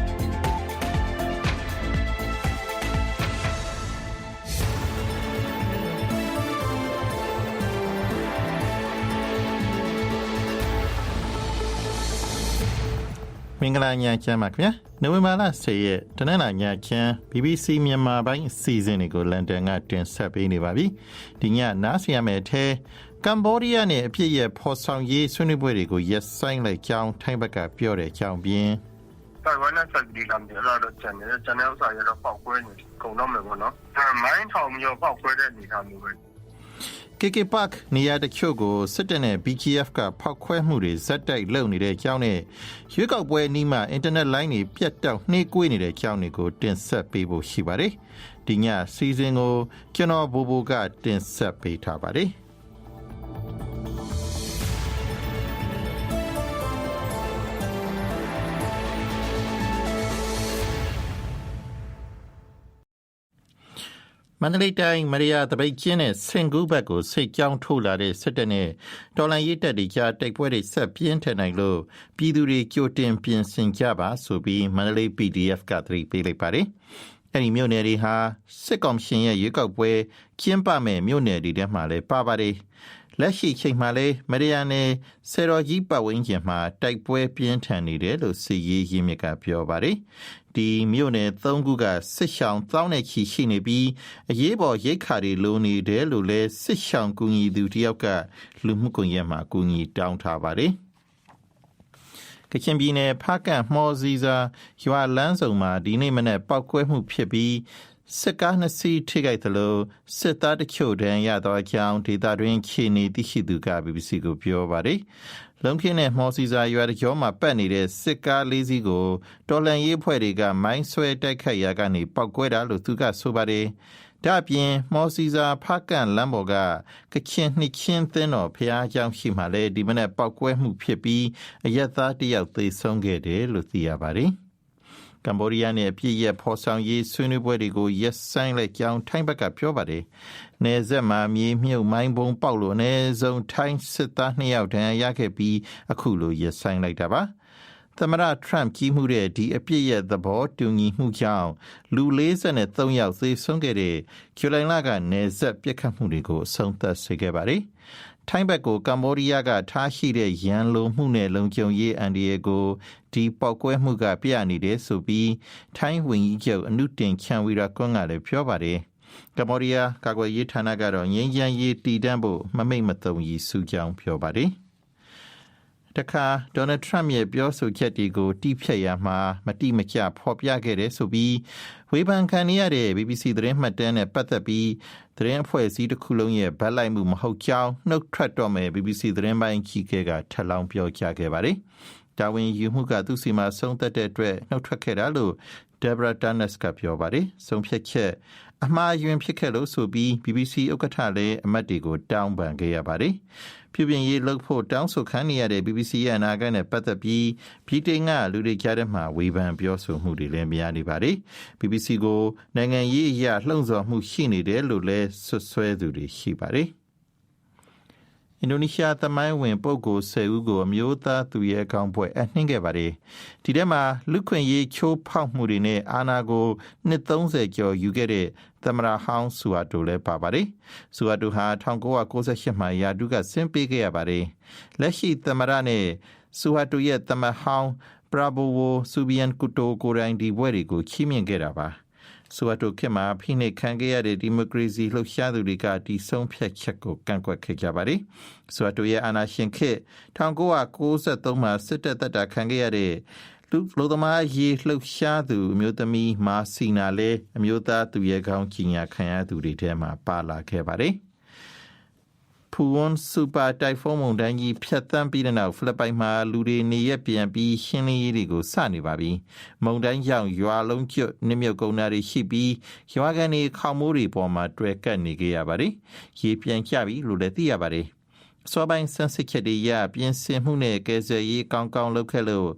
။ မင်္ဂလာညချမ်းပါခင်ဗျာ။နိုဝင်ဘာလ10ရက်တနင်္လာညချမ်း BBC မြန်မာပိုင်းအစီအစဉ်တွေကိုလန်ဒန်ကတင်ဆက်ပေးနေပါပြီ။ဒီညနားဆင်ရမယ့်အထဲကမ်ဘောဒီးယားနဲ့အပြစ်ရဲ့ဖော်ဆောင်ရေးဆွေးနွေးပွဲတွေကိုရက်ဆိုင်လိုက်ကြောင်းထိုင်းဘက်ကပြောတဲ့အကြောင်းပြင်းတိုင်ဝမ်နဲ့ဆက်ပြီးလာမြေလာတော့ကျန်တယ်ကျန်တဲ့ဥစ္စာရတော့ပောက်ကွဲနေကုန်တော့မယ်ပေါ့နော်အဲမိုင်းထောင်မျိုးပောက်ကွဲတဲ့အနေအထားမျိုးပဲ KK Park နေရာတချို့ကိုစစ်တပ်နဲ့ BKF ကဖောက်ခွဲမှုတွေဇက်တိုက်လုပ်နေတဲ့အကြောင်းနဲ့ရွေးကောက်ပွဲအနီးမှာအင်တာနက်လိုင်းတွေပြတ်တောက်နှေးကွေးနေတဲ့အကြောင်းတွေကိုတင်ဆက်ပေးဖို့ရှိပါတယ်။ဒီညစီစဉ်ကိုကျွန်တော်ဘူဘူကတင်ဆက်ပေးထားပါတယ်။ မန္တလေးတိုင်းမရိယာတပိတ်ကျင်းနဲ့ဆင်ကူးဘက်ကိုစိတ်ကြောင်းထိုးလာတဲ့စစ်တပ်နဲ့တော်လန်ရေးတပ်တွေကြားတိုက်ပွဲတွေဆက်ပြင်းထန်နိုင်လို့ပြည်သူတွေကြိုတင်ပြင်ဆင်ကြပါဆိုပြီးမန္တလေး PDF ကသတိပေးလိုက်ပါတယ်။အဲဒီမြို့နယ်တွေဟာစစ်ကောင်ရှင်ရဲ့ရွေးကောက်ပွဲကျင်းပမဲ့မြို့နယ်တွေထဲမှာလည်းပါပါတယ်။လက်ရှိချိန်မှာလည်းမရိယာနယ်ဆယ်တော်ကြီးပတ်ဝန်းကျင်မှာတိုက်ပွဲပြင်းထန်နေတယ်လို့စီရေးရင်းမြစ်ကပြောပါတယ်။ ဒီမြို့နယ်၃ခုကစစ်ရှောင်းတောင်းတဲ့ချီရှိနေပြီးအရေးပေါ်ရိတ်ခါတွေလိုနေတယ်လို့လည်းစစ်ရှောင်းကူညီသူတယောက်ကလူမှုကွန်ရက်မှာကူညီတောင်းထားပါတယ်။ကချင်ပြည်နယ်ဖားကန့်မှော်စီစာရွာလန်းစုံမှာဒီနေ့မနေ့ပောက်ကွဲမှုဖြစ်ပြီး စစ်ကားနှစ်စီးထိခိုက်သလိုစစ်သားတချို့ဒဏ်ရာသောအကြောင်းဒေသတွင်းခြေနေသိရှိသူက BBC ကိုပြောပါတယ်။လုံခင်းနဲ့မော်စီစာရွာတကျောမှာပတ်နေတဲ့စစ်ကားလေးစီးကိုတော်လန်ရေးဖွဲ့တွေကမိုင်းဆွဲတိုက်ခိုက်ရာကနေပောက်ကွဲတာလို့သူကဆိုပါတယ်။ဒါ့အပြင် မော်စီစာဖကန့်လမ်းပေါ်ကကချင်းနှစ်ချင်းသင်းတော်ဖျားကျောင်းရှိမှလည်းဒီမနေ့ပောက်ကွဲမှုဖြစ်ပြီးအရက်သားတယောက်သေဆုံးခဲ့တယ်လို့သိရပါတယ်။ ကမ္ဘောဒီးယားနဲ့အပြည့်ရဲ့ဖော်ဆောင်ရေးဆွေးနွေးပွဲတွေကိုရက်ဆိုင်လိုက်ကြောင်းထိုင်းဘက်ကပြောပါတယ်။နေဆက်မှာမြေမြုပ်မိုင်းပုံပေါက်လို့နေဆုံးထိုင်းစစ်သားနှစ်ယောက်တန်းရခဲ့ပြီးအခုလိုရက်ဆိုင်လိုက်တာပါ။ သမရထရန့်ကြီးမှုတဲ့ဒီအပြစ်ရဲ့သဘောတူညီမှုကြောင့်လူ43ယောက်သေဆုံးခဲ့တဲ့ကျူလိုင်လကနေဆက်ပြစ်ခတ်မှုတွေကိုအဆုံးသတ်စေခဲ့ပါတယ်။ထိုင်းဘက်ကိုကမ္ဘောဒီးယားကထားရှိတဲ့ရန်လိုမှုနဲ့လုံခြုံရေးအန်ဒီယေကိုဒီပောက်ကွဲမှုကပြနေတယ်ဆိုပြီးထိုင်းဝင်ကြီးချုပ်အနုတင်ချန်ဝီရာကွန်းကလည်းပြောပါတယ်ကမ္ဘောဒီးယားကာကွယ်ရေးဌာနကတော့ငြိမ်းချမ်းရေးတည်တံ့ဖို့မမိတ်မသုံးကြီးစူးကြောင်းပြောပါတယ် တခါဒေါ်နယ်ထရမ့်ရဲ့ပြောဆိုချက်တွေကိုတိဖြတ်ရမှာမတိမကျဖော်ပြခဲ့တယ်ဆိုပြီးဝေဖန်ခံနေရတဲ့ BBC သတင်းမှတ်တမ်းနဲ့ပတ်သက်ပြီးသတင်းအဖွဲ့အစည်းတစ်ခုလုံးရဲ့ဗတ်လိုက်မှုမဟုတ်ကြောင်းနှုတ်ထွက်တော့မယ် BBC သတင်းပိုင်းကြီးကကထပ်လောင်းပြောကြားခဲ့ပါတယ်။ဒါဝင်ယူမှုကသူစီမှာဆုံးသက်တဲ့အတွက်နှုတ်ထွက်ခဲ့တာလို့ Deborah Dunnes ကပြောပါတယ်။ဆုံးဖြတ်ချက် အမှားယွင်းဖြစ်ခဲ့လို့ဆိုပြီး BBC ဥက္ကဋ္ဌလည်းအမတ်တွေကိုတောင်းပန်ခဲ့ရပါတယ်။ပြုပြင်ရေးလုပ်ဖို့တောင်းဆိုခံနေရတဲ့ BBC ရဲ့အနာဂတ်နဲ့ပတ်သက်ပြီးပြည်တိန်ကလူတွေကြားထဲမှာဝေဖန်ပြောဆိုမှုတွေလည်းများနေပါတယ်။ BBC ကိုနိုင်ငံရေးအရာလှုံ့ဆော်မှုရှိနေတယ်လို့လည်းဆွဆွဲသူတွေရှိပါတယ်။ အင်ဒိုနီးရှားသမိုင်းဝင်ပုဂ္ဂိုလ်10ဦးကိုအမျိုးသားသူရဲကောင်းဘွဲ့အနှင်းခဲ့ပါတယ်။ဒီထဲမှာလူခွင့်ရေးချိုးဖောက်မှုတွေနဲ့အာဏာကိုနှစ်30ကျော်ယူခဲ့တဲ့သမရာဟောင်းဆူအာတိုလည်းပါပါတယ်။ဆူအာတိုဟာ1998မှာယာဒုကဆင်းပေးခဲ့ရပါတယ်။လက်ရှိသမရနဲ့ဆူအာတိုရဲ့သမဟောင်းပရာဘိုဝိုဆူဘီယန်ကူတိုကိုရိုင်းဒီဘွဲတွေကိုချီးမြှင့်ခဲ့တာပါ။ ဆိုအတိုခေတ်မှာဖိနှိပ်ခံခဲ့ရတဲ့ဒီမိုကရေစီလှုပ်ရှားသူတွေကဒီဆုံးဖြတ်ချက်ကိုကန့်ကွက်ခဲ့ကြပါတယ်။ဆိုအတိုရဲ့အာဏာရှင်ခေတ်1993မှာစစ်တပ်တပ်တာခံခဲ့ရတဲ့လူလူသမားရေးလှုပ်ရှားသူအမျိုးသမီးမာစီနာလည်းအမျိုးသားသူရဲကောင်းကြီးညာခံရသူတွေထဲမှာပါလာခဲ့ပါတယ်။ ဖူဝွန်စူပါတိုင်ဖုန်းမုန်တိုင်းကြီးဖြတ်တန်းပြီးတဲ့နောက်ဖိလစ်ပိုင်မှာလူတွေနေရက်ပြန်ပြီးရှင်းလင်းရေးတွေကိုစနေပါပြီ။မုန်တိုင်းကြောင့်ရွာလုံးကျွတ်နှမြုပ်ကုန်တာတွေရှိပြီးရွာကန်တွေခေါမိုးတွေပေါ်မှာတွေ့ကပ်နေကြရပါတယ်။ရေပြန်ကျပြီလို့လည်းသိရပါတယ်။စောပိုင်းဆန်းစစ်ချက်တွေရပြင်ဆင်မှုနဲ့ကယ်ဆယ်ရေးကောင်းကောင်းလုပ်ခဲ့လို့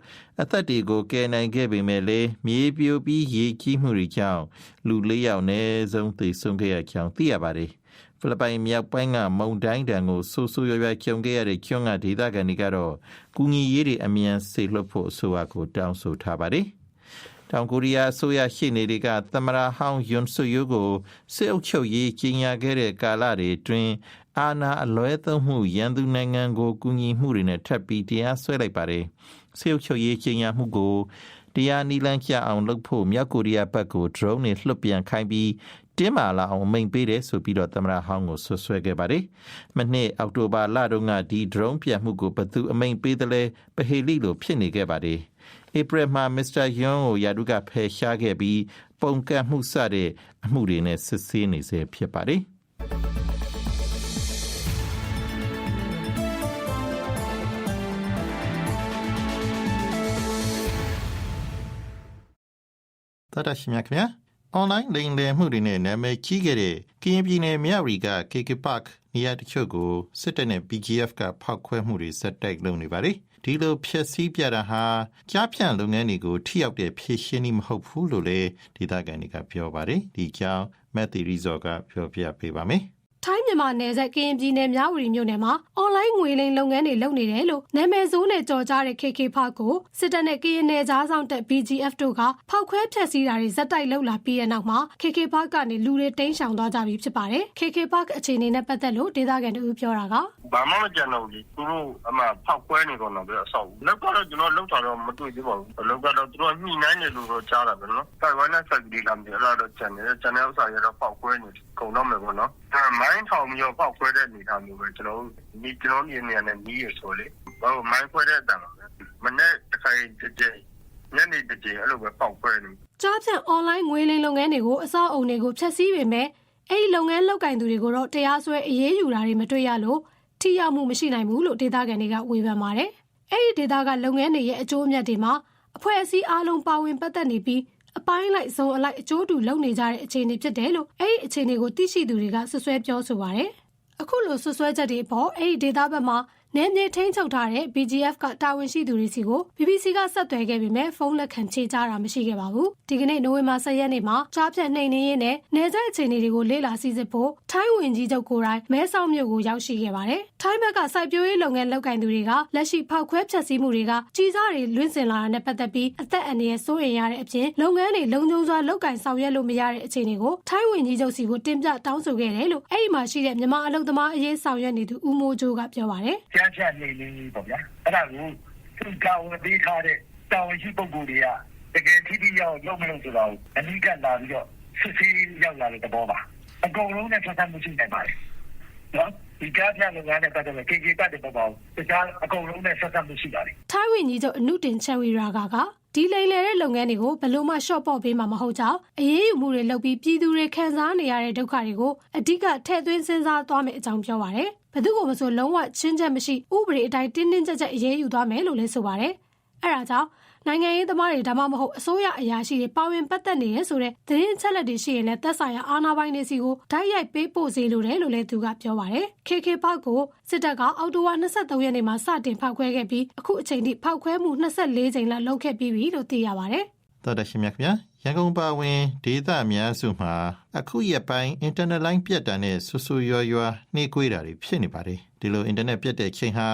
အသက်တွေကိုကယ်နိုင်ခဲ့ပေမဲ့လည်းမြေပြိုပြီးရေကြီးမှုတွေကြောင့်လူ၄ယောက်နဲ့ဆုံးသေဆုံးခဲ့ရကြောင်းသိရပါတယ်။ ဖိလစ်ပိုင်မြောက်ပိုင်းကမုန်တိုင်းတံကိုဆူဆူရွရွကြုံခဲ့ရတဲ့ကျွန်းကဒေသခံတွေကတော့ကူညီရေးတွေအမြန်ဆေလွတ်ဖို့အဆိုအကိုတောင်းဆိုထားပါတယ်။တောင်ကိုရီးယားအစိုးရရှိနေတွေကသမရာဟောင်းယွန်ဆွယိုကိုစစ်အုပ်ချုပ်ရေးကြီးညာခဲ့တဲ့ကာလတွေအတွင်းအာဏာအလွဲသုံးမှုရန်သူနိုင်ငံကိုကူညီမှုတွေနဲ့ထပ်ပြီးတရားစွဲလိုက်ပါတယ်။စစ်အုပ်ချုပ်ရေးကြီးညာမှုကိုတရားနီလန်းကျအောင်လုပ်ဖို့မြောက်ကိုရီးယားဘက်ကို drone တွေလွှတ်ပြန်ခိုင်းပြီး တင်းမာလာအောင်အမိန်ပေးတယ်ဆိုပြီးတော့သမရဟောင်းကိုဆွဆွဲခဲ့ပါတယ်။မနှစ်အောက်တိုဘာလတုန်းကဒီ drone ပြန်မှုကိုဘသူအမိန်ပေးတယ်လဲပဟေလိလိုဖြစ်နေခဲ့ပါတယ်။ဧပြီမှာမစ္စတာယွန်းကိုယာဒုကဖယ်ရှားခဲ့ပြီးပုံကန့်မှုစတဲ့အမှုတွေနဲ့စစ်ဆေးနေစေဖြစ်ပါတယ်တတရှိမြခင်ဗျာ အွန်လိုင်းလိမ်လည်မှုတွေနဲ့နာမည်ကြီးခဲ့တဲ့ကရင်ပြည်နယ်မြောက်ရီက KK Park နေရာတချို့ကိုစစ်တပ်နဲ့ BGF ကဖောက်ခွဲမှုတွေစက်တိုက်လုပ်နေပါတယ်ဒီလိုဖြည့်ဆည်းပြတာဟာကြားဖြန့်လုပ်ငန်းတွေကိုထိရောက်တဲ့ဖြည့်ရှင်းနည်းမဟုတ်ဘူးလို့လည်းဒေသခံတွေကပြောပါတယ်ဒီကြောင်းမက်သီရီဇော်ကပြောပြပေးပါမယ် ထိုင်းမြန်မာနယ်စပ်ကရင်ပြည်နယ်မြဝတီမြို့နယ်မှာအွန်လိုင်းငွေလိမ်လုပ်ငန်းတွေလုပ်နေတယ်လို့နာမည်ဆိုးနဲ့ကြော်ကြားတဲ့ KK Park ကိုစစ်တပ်နဲ့ကရင်နယ်ကြားဆောင်တပ် BGF တို့ကဖောက်ခွဲဖျက်ဆီးတာတွေဇက်တိုက်လုပ်လာပြီးတဲ့နောက်မှာ KK Park ကနေလူတွေတိမ်းရှောင်သွားကြပြီဖြစ်ပါတယ်။ KK Park အခြေအနေနဲ့ပတ်သက်လို့ဒေသခံတို့ပြောတာကဘာမှမကြံတော့ဘူးလေသူတို့အမှဖောက်ခွဲနေတော့တော့ပဲအဆောက်လောက်ကတော့ကျွန်တော်လောက်တာတော့မတွေ့သေးပါဘူးလောက်ကတော့သူတို့ညှိနှိုင်းနေလို့တော့ကြားတာပဲနော်တိုင်ဝမ်နဲ့ဆက်ပြီးလာတယ်အဲ့ဒါတော့ကြံတယ်ကြံတဲ့ဥစ္စာရတော့ဖောက်ခွဲနေကုန်တော့မယ်ပေါ့နော်အဲ မိုင်းထောင်ပြီးတော့ဖောက်ခွဲတဲ့အနေထားမျိုးပဲကျွန်တော်ဒီကျွန်တော်နေနေနဲ့နီးရဆိုလေဘာလို့မိုင်းခွဲတဲ့အတန်ပါပဲမနေ့တစ်ခါကြည့်ကြည့်ညနေတကြအဲ့လိုပဲဖောက်ခွဲနေကြားဖြန့်အွန်လိုင်းငွေလိမ်လုပ်ငန်းတွေကိုအစောအုံတွေကိုဖျက်ဆီးပေမဲ့အဲ့ဒီလုပ်ငန်းလုပ်ကင်သူတွေကိုတော့တရားစွဲအရေးယူတာတွေမတွေ့ရလို့ထိရောက်မှုမရှိနိုင်ဘူးလို့ဒေသခံတွေကဝေဖန်ပါတယ်။အဲ့ဒီဒေသကလုပ်ငန်းတွေရဲ့အကျိုးအမြတ်တွေမှာအဖွဲ့အစည်းအားလုံးပါဝင်ပတ်သက်နေပြီး အပိုင်းလိုက်ဇုံအလိုက်အကျိုးတူလုပ်နေကြတဲ့အခြေအနေဖြစ်တယ်လို့အဲ့ဒီအခြေအနေကိုသိရှိသူတွေကဆွဆွဲပြောဆိုပါတယ်။အခုလိုဆွဆွဲချက်တွေအပေါ်အဲ့ဒီဒေသဘက်မှာ နယ်မြေထိန်းချုပ်ထားတဲ့ BGF ကတာဝန်ရှိသူတွေစီကို BBC ကဆက်သွယ်ခဲ့ပေမဲ့ဖုန်းလက်ခံဖြေကြားတာမရှိခဲ့ပါဘူး။ဒီကနေ့နိုဝင်ဘာ10ရက်နေ့မှာကြားဖြတ်နှိမ်နင်းရေးနဲ့နယ်စပ်အခြေအနေတွေကိုလေ့လာစစ်ဆေးဖို့ထိုင်းဝင်ကြီးချုပ်ကိုယ်တိုင်မဲဆောက်မြို့ကိုရောက်ရှိခဲ့ပါတယ်။ထိုင်းဘက်ကစိုက်ပျိုးရေးလုပ်ငန်းလုပ်ကိုင်သူတွေကလက်ရှိဖောက်ခွဲဖျက်ဆီးမှုတွေကကြီးစားတွေလွင့်စင်လာတာနဲ့ပတ်သက်ပြီးအသက်အန္တရာယ်စိုးရိမ်ရတဲ့အပြင်လုပ်ငန်းတွေလုံခြုံစွာလုပ်ကိုင်ဆောင်ရွက်လို့မရတဲ့အခြေအနေကိုထိုင်းဝင်ကြီးချုပ်စီကိုတင်ပြတောင်းဆိုခဲ့တယ်လို့အဲ့ဒီမှာရှိတဲ့မြန်မာအလုပ်သမားအရေးဆောင်ရွက်နေသူဦးမိုးချိုးကပြောပါတယ်။ကြားဖြတ်နေနေပေါ့ဗျာအဲ့ဒါကိုသူကောင်းပေးထားတဲ့တာဝန်ရှိပုဂ္ဂိုလ်တွေကတကယ်ထိထိရောက်လုပ်မလို့ဆိုတော့အနိကလာပြီးတော့စစ်ဆေးရောက်လာတဲ့သဘောပါအကုန်လုံးနဲ့ဆက်ဆံမှုရှိနေပါတယ်နော်ဒီကြားဖြတ်လုပ်ငန်းနဲ့ပတ်သက်လို့ KK တတ်တဲ့ပေါ့ပေါ့တခြားအကုန်လုံးနဲ့ဆက်ဆံမှုရှိပါတယ်ထိုင်းဝန်ကြီးချုပ်အနုတင်ချန်ဝီရာဂါက ဒီလိမ်လည်တဲ့လုပ်ငန်းတွေကိုဘယ်လို့မှရှော့ပေါ့ပေးမှာမဟုတ်ကြောင်းအရေးယူမှုတွေလုပ်ပြီးပြည်သူတွေခံစားနေရတဲ့ဒုက္ခတွေကိုအဓိကထည့်သွင်းစဉ်းစားသွားမယ်အကြောင်းပြောပါရယ်ဘယ်သူကိုမဆိုလုံးဝချင်းချက်မရှိဥပဒေအတိုင်းတင်းတင်းကြပ်ကြပ်အရေးယူသွားမယ်လို့လည်းဆိုပါရယ် အဲ့ဒါကြောင့်နိုင်ငံရေးသမားတွေဒါမှမဟုတ်အစိုးရအရာရှိတွေပါဝင်ပတ်သက်နေရဆိုတဲ့သတင်းအချက်လက်တွေရှိရင်လည်းသက်ဆိုင်ရာအာဏာပိုင်တွေစီကိုဓာတ်ရိုက်ပေးပို့စေလိုတယ်လို့လည်းသူကပြောပါရယ် KK ပေါက်ကိုစစ်တပ်ကအောက်တိုဘာ23ရက်နေ့မှာစတင်ဖောက်ခွဲခဲ့ပြီးအခုအချိန်ထိဖောက်ခွဲမှု24ကြိမ်လောက်လုပ်ခဲ့ပြီးပြီလို့သိရပါရယ်တော်တရှိမြခင်ဗျာရန်ကုန်ပါဝင်ဒေသအများစုမှာအခုရက်ပိုင်းအင်တာနက်လိုင်းပြတ်တာနဲ့ဆူဆူရွာရွာနှိကွေးတာတွေဖြစ်နေပါတယ် ဒီလိုအင်တာနက်ပြတ်တဲ့ချိန်ဟာ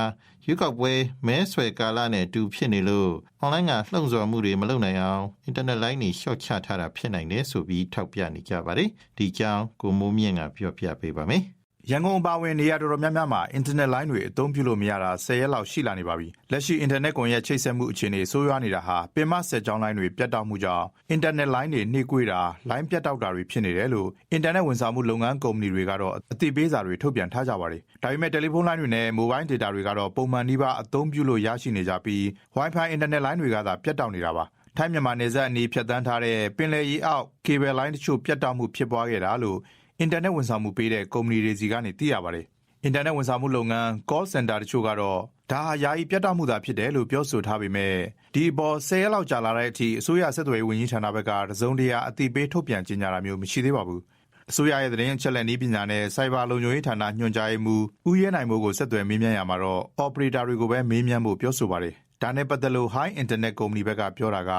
ရွေးကောက်ပွဲမဲဆွယ်ကာလနဲ့အတူဖြစ်နေလို့အွန်လိုင်းကလှုံ့ဆော်မှုတွေမလုပ်နိုင်အောင်အင်တာနက်လိုင်းတွေရှော့ချထားတာဖြစ်နိုင်တယ်ဆိုပြီးထောက်ပြနေကြပါတယ်ဒီကြောင်းကိုမိုးမြင့်ကပြောပြပေးပါမယ် ရန်ကုန်အပါအဝင်နေရာတော်တော်များများမှာအင်တာနက်လိုင်းတွေအသုံးပြုလို့မရတာ10ရက်လောက်ရှိလာနေပါပြီ။လက်ရှိအင်တာနက်ကွန်ရက်ချိတ်ဆက်မှုအခြေအနေဆိုးရွားနေတာဟာပင်မဆက်ကြောင်းလိုင်းတွေပြတ်တောက်မှုကြောင့်အင်တာနက်လိုင်းတွေနှိကွေးတာလိုင်းပြတ်တောက်တာတွေဖြစ်နေတယ်လို့အင်တာနက်ဝန်ဆောင်မှုလုပ်ငန်းကုမ္ပဏီတွေကတော့အသိပေးစာတွေထုတ်ပြန်ထားကြပါတယ်။ဒါပေမဲ့တယ်လီဖုန်းလိုင်းတွေနဲ့မိုဘိုင်းဒေတာတွေကတော့ပုံမှန်နှိပါအသုံးပြုလို့ရရှိနေကြပြီး Wi-Fi အင်တာနက်လိုင်းတွေကသာပြတ်တောက်နေတာပါ။ထိုင်းမြန်မာနယ်စပ်အနီးဖြတ်တန်းထားတဲ့ပင်လယ်ရီအောက်ကေဘယ်လိုင်းတချို့ပြတ်တောက်မှုဖြစ်ပွားခဲ့တာလို့ အင်တာနက်ဝန်ဆောင်မှုပေးတဲ့ကုမ္ပဏီတွေစီကနေသိရပါတယ်။အင်တာနက်ဝန်ဆောင်မှုလုပ်ငန်း call center တချို့ကတော့ဒါဟာယာယီပြတ်တောက်မှုသာဖြစ်တယ်လို့ပြောဆိုထားပေမဲ့ဒီအပေါ်10ရက်လောက်ကြာလာတဲ့အထိအစိုးရဆက်သွယ်ရေးဝန်ကြီးဌာနဘက်ကတစုံတရာအသိပေးထုတ်ပြန်ကြေညာတာမျိုးမရှိသေးပါဘူး။အစိုးရရဲ့သတင်းအချက်အလက်နည်းပညာနဲ့စိုက်ဘာလုံခြုံရေးဌာနညွှန်ကြားရေးမှူးဦးရဲနိုင်မိုးကိုဆက်သွယ်မေးမြန်းရမှာတော့ operator တွေကိုပဲမေးမြန်းဖို့ပြောဆိုပါတယ်။ဒါနဲ့ပတ်သက်လို့ High Internet Company ဘက်ကပြောတာက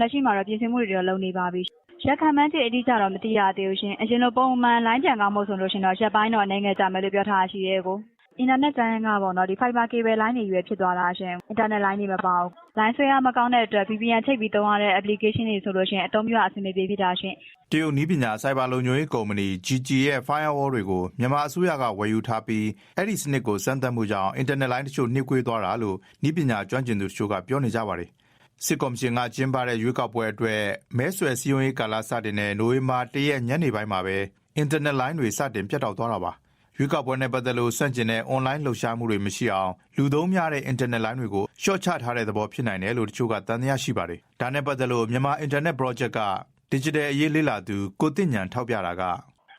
လက်ရှိမှာတော့ပြင်ဆင်မှုတွေတော့လုပ်နေပါပြီ။ ရက်ခံမှန်းချက်အတိအကျတော့မသိရသေးဘူးရှင်။အရင်လိုပုံမှန်လိုင်းပြန်ကောင်းမို့ဆိုလို့ရှင်တော့ရက်ပိုင်းတော့အနေငယ်ကြမယ်လို့ပြောထားရှိရဲကို။အင်တာနက်ကြမ်းကပေါ့နော်ဒီ fiber cable line တွေရွယ်ဖြစ်သွားတာရှင်။ internet line တွေမပေါဘူး။ line ဆွဲရမကောင်းတဲ့အတွက် VPN ချိတ်ပြီးသုံးရတဲ့ application တွေဆိုလို့ရှင်အသုံးပြုရအဆင်ပြေဖြစ်တာရှင်။တရုတ်နည်းပညာစိုက်ဘာလုံခြုံရေးကုမ္ပဏီ GG ရဲ့ firewall တွေကိုမြန်မာအစိုးရကဝယ်ယူထားပြီးအဲ့ဒီစနစ်ကိုစမ်းသပ်မှုကြောင့် internet line တချို့နှိကွေးသွားတာလို့နည်းပညာကျွမ်းကျင်သူတချို့ကပြောနေကြပါတယ်။ စစ်ကော်မရှင်ကကျင်းပတဲ့ရွေးကောက်ပွဲအတွက်မဲဆွယ်စည်းရုံးရေးကာလစတင်တဲ့နိုဝင်ဘာ၁ရက်ညနေပိုင်းမှာပဲ internet line တွေစတင်ပြတ်တောက်သွားတာပါ။ရွေးကောက်ပွဲနဲ့ပတ်သက်လို့စန့်ကျင်တဲ့ online လှုပ်ရှားမှုတွေမရှိအောင်လူသုံးများတဲ့ internet line တွေကိုရှော့ချထားတဲ့သဘောဖြစ်နိုင်တယ်လို့တချို့ကတန်တရားရှိပါတယ်။ဒါနဲ့ပတ်သက်လို့မြန်မာ internet project က digital အရေးလေ့လာသူကိုတင့်ညံထောက်ပြတာက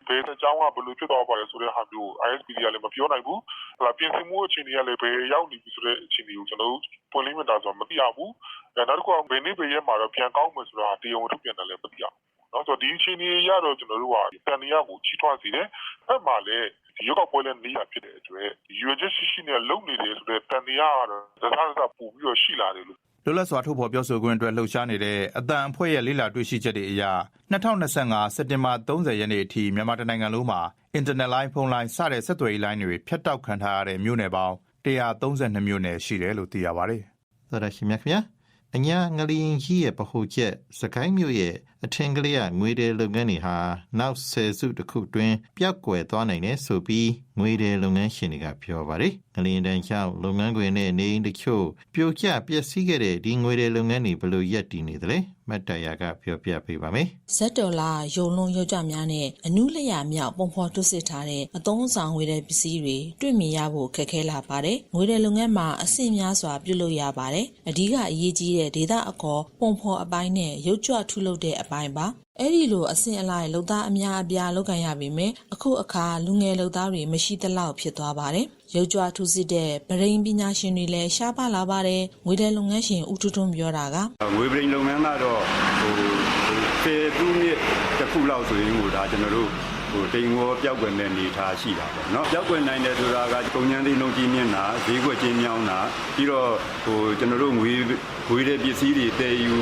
ဘယ်အကြောင်းကဘယ်လိုဖြစ်သွားပါလဲဆိုတဲ့ဟာမျိုး ISP ကလည်းမပြောနိုင်ဘူး။ဟလာပြင်ဆင်မှုအခြေအနေကလည်းဘယ်ရောက်နေပြီဆိုတဲ့အခြေအနေကိုကျွန်တော်တို့ပွင့်လင်းမြင်တာဆိုတော့မသိရဘူး။အဲ နောက်တစ်ခုကဘယ်နေ့ဘယ်ရက်မှာတော့ပြန်ကောင်းမယ်ဆိုတာတရားဝင်ထုတ်ပြန်တယ်လည်းမသိရဘူး။နော်ဆိုတော့ဒီအခြေအနေရတော့ကျွန်တော်တို့ကတန်တရားကိုချီးထွားစေတယ်။အဲ့မှာလည်းဒီရုပ်ောက်ပွဲလည်းနေရဖြစ်တဲ့အတွက်ရွေချက်ရှိရှိနဲ့လုံနေတယ်ဆိုတဲ့တန်တရားကတော့သစားသစားပို့ပြီးတော့ရှိလာတယ်လို့လွတ်လပ်စွာထုတ်ဖော်ပြောဆိုခွင့်အတွက်လှုပ်ရှားနေတဲ့အတန်အဖွဲ့ရဲ့လေ့လာတွေ့ရှိချက်တွေအရ2025စက်တင်ဘာ30ရက်နေ့အထိမြန်မာတိုင်းနိုင်ငံလုံးမှာအင်တာနက်လိုင်းဖုန်းလိုင်းစတဲ့ဆက်သွယ်ရေးလိုင်းတွေဖြတ်တောက်ခံထားရတဲ့မြို့နယ်ပေါင်း132မြို့နယ်ရှိတယ်လို့သိရပါတယ်သောရရှိမြခင်ဗျာ အညာငလျင်ကြီးရဲ့ပဟုချက်စကိုင်းမြို့ရဲ့အထင်ကလေးကငွေတယ်လုပ်ငန်းတွေဟာနောက်ဆယ်စုတစ်ခုတွင်ပျောက်ကွယ်သွားနိုင်တယ်ဆိုပြီးငွေတယ်လုပ်ငန်းရှင်တွေကပြောပါတယ်ငလျင်တန်းချောင်းလုပ်ငန်းခွင်နဲ့နေအိမ်တချို့ပြိုကျပျက်စီးခဲ့တဲ့ဒီငွေတယ်လုပ်ငန်းတွေဘယ်လိုရပ်တည်နေသလဲမတ်တရာကပြောပြပေးပါမယ်ဇက်တော်လာယုံလုံးရုပ်ကြများနဲ့အနုလျာမြောက်ပုံဖော်တွစစ်ထားတဲ့အသုံးဆောင်ငွေတဲ့ပစ္စည်းတွေတွေ့မြင်ရဖို့ခက်ခဲလာပါတယ်။ငွေတဲ့လုပ်ငန်းမှာအဆင့်များစွာပြုလုပ်ရပါတယ်။အဓိကအရေးကြီးတဲ့ဒေတာအခေါ်ပုံဖော်အပိုင်းနဲ့ရုပ်ကြွထုလုပ်တဲ့အပိုင်းပါ။အဲ့ဒီလိုအဆင့်အလိုက်လုံသားအများအပြားလောက်ကန်ရပြီမယ်အခုအခါလူငယ်လုံသားတွေမရှိသလောက်ဖြစ်သွားပါတယ်ရုပ်ကြွထူးစစ်တဲ့ဗရိန်ပညာရှင်တွေလည်းရှားပါလာပါတယ်ငွေတဲ့လုပ်ငန်းရှင်ဦးထွန်းထွန်းပြောတာကငွေပရိန်လုပ်ငန်းကတော့ဟိုဖေသူနှစ်တစ်ခုလောက်ဆိုရင်ဟိုဒါကျွန်တော်တို့ ဟိုတိမ်ဝေါ်ပျောက်ကွယ်မဲ့အနေအထားရှိတာပေါ့နော်ပျောက်ကွယ်နိုင်တယ်ဆိုတာကကုန်ကျန်းသေးလုံးကြီးမြင့်တာဈေးကွက်ကြီးမြောင်းတာပြီးတော့ဟိုကျွန်တော်တို့ငွေငွေတဲ့ပစ္စည်းတွေတည်ယူ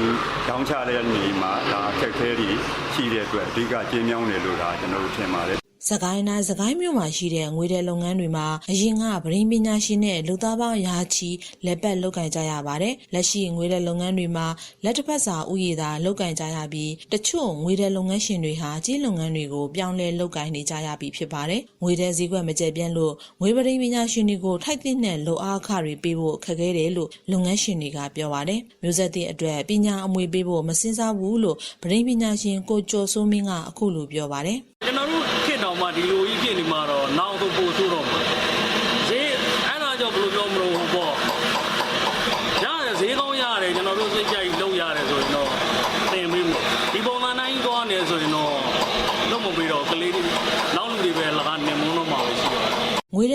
တောင်းချတဲ့နေမှာဒါအခက်အခဲတွေရှိတဲ့အတွက်အဓိကကြီးမြောင်းတယ်လို့ဒါကျွန်တော်တို့ထင်ပါတယ် စကိုင်းတိုင်းစကိုင်းမြို့မှာရှိတဲ့ငွေတဲ့လုပ်ငန်းတွေမှာအရင်ကဗရင်းပညာရှင်နဲ့လူသားပေါင်းရာချီလက်ပတ်လုပ်ကင်ကြရပါတယ်။လက်ရှိငွေတဲ့လုပ်ငန်းတွေမှာလက်တစ်ဖက်စာဥယျာသာလုပ်ကင်ကြရပြီးတချို့ငွေတဲ့လုပ်ငန်းရှင်တွေဟာကြီးလုပ်ငန်းတွေကိုပြောင်းလဲလုပ်ကင်နေကြရပြီဖြစ်ပါတယ်။ငွေတဲ့ဈေးကွက်မကျပြန့်လို့ငွေပရင်းပညာရှင်တွေကိုထိုက်တဲ့နဲ့လိုအားအခတွေပေးဖို့ခက်ခဲတယ်လို့လုပ်ငန်းရှင်တွေကပြောပါတယ်။မျိုးဆက်သည့်အတွက်ပညာအမွေပေးဖို့မစင်စားဘူးလို့ဗရင်းပညာရှင်ကိုကျော်စိုးမင်းကအခုလိုပြောပါတယ်။ကျွန်တော်တို့ခေတ်တော် မှဒီလိုကြီးဖြစ်နေမှာတော့နောက်တော့ပို့ဆိုးတော့မှာဈေးအဲ့ဒါကြောင့်ဘယ်လိုပြောမလို့ပေါ့ရတယ်ဈေးကောင်းရတယ်ကျွန်တော်တို့စိတ်ကြိုက်လုံးရတယ်ဆိုရင်တော့တင်ပေးမှာဒီပုံစံတိုင်းသွားနေဆိုရင်တော့လုံးမပေးတော့ကလေးတွေနောက်လူတွေပဲလကနေမုန်းတော့မှာပဲရှိတော့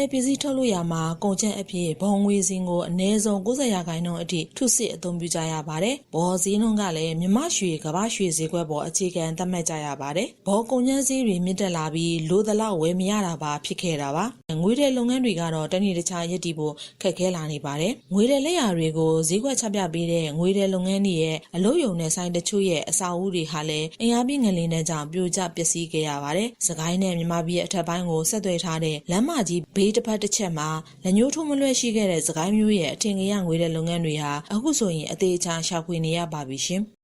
ငွေတဲ့ပစ္စည်းထုတ်လို့ရမှာကုန်ကျက်အဖြစ်ဘုံငွေစင်ကိုအနည်းဆုံး90ရာခိုင်နှုန်းအထိထုစစ်အသုံးပြုကြရပါတယ်။ဘော်စည်းနှုန်းကလည်းမြမရွှေကမ္ဘာရွှေဈေးကွက်ပေါ်အခြေခံသတ်မှတ်ကြရပါတယ်။ဘော်ကုန်ကျန်းစည်းတွေမြင့်တက်လာပြီးလိုသလောက်ဝယ်မရတာပါဖြစ်ခဲ့တာပါ။ငွေတဲ့လုပ်ငန်းတွေကတော့တနေ့တခြားရည်တည်ဖို့ခက်ခဲလာနေပါတယ်။ငွေတဲ့လက်ရာတွေကိုဈေးကွက်ချပြပေးတဲ့ငွေတဲ့လုပ်ငန်းတွေရဲ့အလို့ယုံတဲ့ဆိုင်တချို့ရဲ့အစာအုပ်တွေဟာလည်းအင်အားပြင်းငလင်းတဲ့ကြောင့်ပြိုကျပျက်စီးခဲ့ရပါတယ်။စကိုင်းနဲ့မြမပြည်အထက်ပိုင်းကိုဆက်သွယ်ထားတဲ့လမ်းမကြီးဘေးတစ်ဖက်တစ်ချက်မှာလက်ညှိုးထိုးမလွှဲရှိခဲ့တဲ့စကိုင်းမျိုးရဲ့အထင်ကြီးငွေတဲ့လုပ်ငန်းတွေဟာအခုဆိုရင်အသေးအချာရှာဖွေနေရပါပြီရှင်။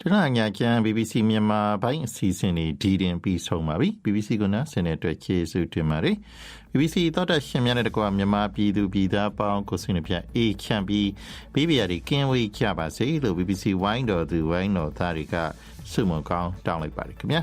တနင်္လာညကျန် BBC မြန်မာဘိုင်းအစီအစဉ်တွေဒီတင်ပြီးဆုံးပါပြီ BBC ကနားဆင်တဲ့အတွက်ကျေးဇူးတင်ပါတယ် BBC သောတာရှင်များနဲ့တကွာမြန်မာပြည်သူပြည်သားပေါင်းကိုစိတ်နှပြအေးချမ်းပြီးဘေးပြာတွေကင်းဝေးကြပါစေလို့ BBC ဝိုင်းတော်သူဝိုင်းတော်သားတွေကဆုမွန်ကောင်းတောင်းလိုက်ပါတယ်ခင်ဗျာ